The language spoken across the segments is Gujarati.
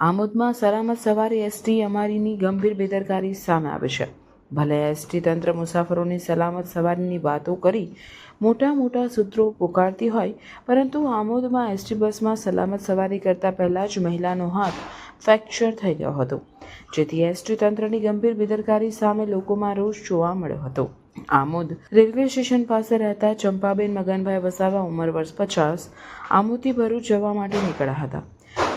આમોદમાં સલામત સવારે એસટી અમારીની ગંભીર બેદરકારી સામે આવે છે. ભલે એસટી તંત્ર મુસાફરોની સલામત સવારીની વાતો કરી મોટા મોટા સૂત્રો પુકારતી હોય, પરંતુ આમોદમાં એસટી બસમાં સલામત સવારી કરતા પહેલાં જ મહિલાનો હાથ ફ્રેક્ચર થઈ ગયો હતો. જેથી એસટી તંત્રની ગંભીર બેદરકારી સામે લોકોમાં રોષ જોવા મળ્યો હતો. આમોદ રેલવે સ્ટેશન પાસે રહેતા ચંપાબેન મગનભાઈ વસાવા ઉંમર વર્ષ પચાસ આમોદથી ભરૂચ જવા માટે નીકળ્યા હતા.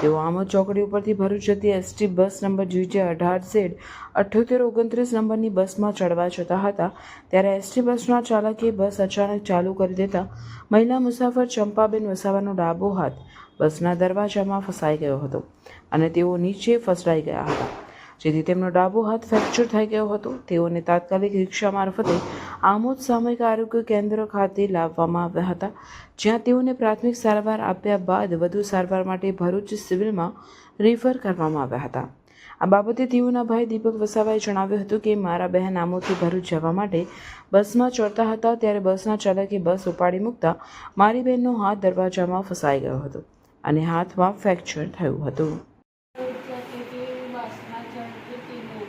તેઓ આમોદ ચોકડી ઉપરથી ભરૂચ જતી એસટી બસ નંબર જીજે અઢાર ઝેડ અઠ્યોતેર ઓગણત્રીસ નંબરની બસમાં ચડવા જતા હતા, ત્યારે એસટી બસના ચાલકે બસ અચાનક ચાલુ કરી દેતા મહિલા મુસાફર ચંપાબેન વસાવાનો ડાબો હાથ બસના દરવાજામાં ફસાઈ ગયો હતો અને તેઓ નીચે ફસડાઈ ગયા હતા. જેથી તેમનો ડાબો હાથ ફ્રેક્ચર થઈ ગયો હતો. તેઓને તાત્કાલિક રિક્ષા મારફતે આમોદ સામૂહિક આરોગ્ય કેન્દ્ર ખાતે લાવવામાં આવ્યા હતા, જ્યાં તેઓને પ્રાથમિક સારવાર આપ્યા બાદ વધુ સારવાર માટે ભરૂચ સિવિલમાં રિફર કરવામાં આવ્યા હતા. આ બાબતે તેઓના ભાઈ દીપક વસાવાએ જણાવ્યું હતું કે, મારા બહેન આમોદથી ભરૂચ જવા માટે બસમાં ચડતા હતા, ત્યારે બસના ચાલકે બસ ઉપાડી મૂકતા મારી બહેનનો હાથ દરવાજામાં ફસાઈ ગયો હતો અને હાથમાં ફ્રેક્ચર થયું હતું. બસ તો પડી ગઈ મારો હાથથી ગઈ ગયો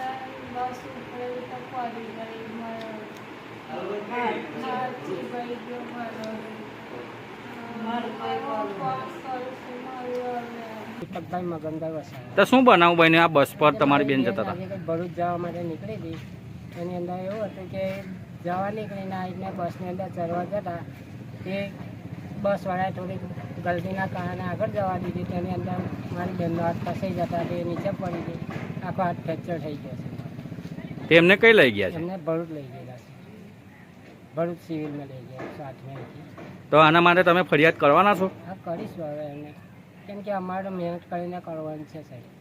મારો મારું પર્સ કરું મારું દીપકભાઈ મગનભાઈ વસાવા તો શું બનાવું બન્યું આ બસ પર તમારી બેન જતા હતા. ભરૂચ જવા માટે નીકળી હતી. એની અંદર એવું હતું કે જવા નીકળીને આવીને બસની અંદર ચડવા જતા. તે બસવાળાએ થોડીક ગલતીના કારણે આગળ જવા દીધી. તેની અંદર મારી બેનનો હાથ ફસાઈ જતા તે નીચે પડી ગઈ. આખો હાથ ફ્રેક્ચર થઈ ગયો છે. તેમને કઈ લઈ ગયા છે? એમને ભરૂચ લઈ ગયેલા છે. ભરૂચ સિવિલમાં લઈ ગયા સાતમેથી તો આના માટે તમે ફરિયાદ કરવાના છો? હા કરીશું હવે એમને. કેમ કે અમારે મહેનત કરીને કરવાની છે સાહેબ.